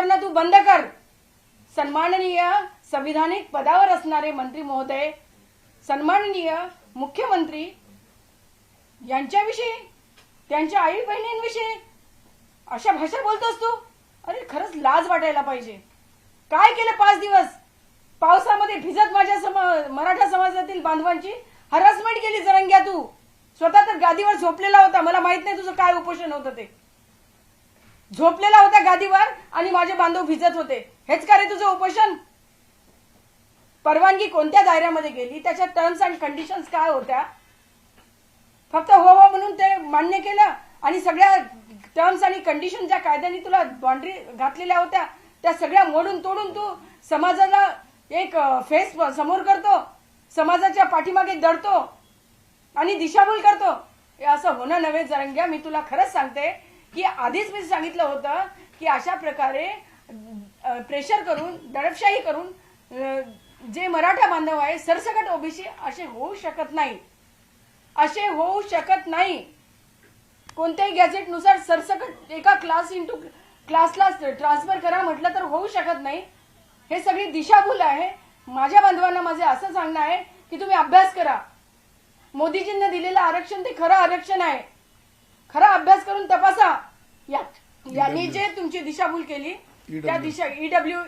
करणं तू बंद कर. सन्माननीय संविधानिक पदावर असणारे मंत्री महोदय सन्माननीय मुख्यमंत्री यांच्याविषयी त्यांच्या आई बहिणींविषयी अशा भाषा बोलतोस तू? अरे खरंच लाज वाटायला पाहिजे. काय केलं पाच दिवस? पावसामध्ये भिजत माझ्या मराठा समाजातील बांधवांची हरासमेंट केली जरंग्या तू. स्वतः तर गादीवर झोपलेला होता. मला माहीत नाही तुझं काय उपोषण होतं ते. झोपलेला होता गादीवर आणि माझे बांधव भिजत होते. हेच का रे तुझं उपोषण? परवानगी कोणत्या दायऱ्यामध्ये गेली? त्याच्या टर्म्स अँड कंडिशन्स काय होत्या? फक्त हो हो म्हणून ते मान्य केलं आणि सगळ्या टर्म्स आणि कंडिशन ज्या कायद्याने तुला बाउंड्री घातलेल्या होत्या त्या सगळ्या मोडून तोडून तू समाजाला एक फेस समोर करतो समाजाच्या पाठीमागे दडतो आणि दिशाभूल करतो. हे असं होणं नव्हे जरंग्या मी तुला खरंच सांगते की आधीच मी सांगितलं होतं की अशा प्रकारे प्रेशर करून दडपशाही करून जे मराठा बांधव आहे सरसकट ओबीसी असे होऊ शकत नाही. असे होऊ शकत नाही. कोणत्याही गॅझेटनुसार सरसकट एका क्लास इंटू क्लासला ट्रान्सफर करा म्हटलं तर होऊ शकत नाही. हे सगळी दिशाभूल आहे. माझ्या बांधवांना माझे असं सांगणं आहे की तुम्ही अभ्यास करा. मोदीजींनी दिलेलं आरक्षण ते खरं आरक्षण आहे. खरा अभ्यास करून तपास यांनी जे तुमची दिशाभूल केली त्या दिशा ईडब्ल्यू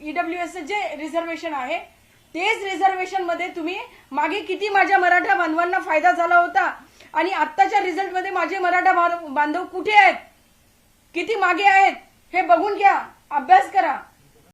ईडब्ल्यू एस जे रिझर्वेशन आहे तेच रिझर्वेशनमध्ये तुम्ही मागे किती माझ्या मराठा बांधवांना फायदा झाला होता आणि आत्ताच्या रिझल्टमध्ये माझे मराठा बांधव कुठे आहेत? किती मागे आहेत? हे बघून घ्या अभ्यास करा.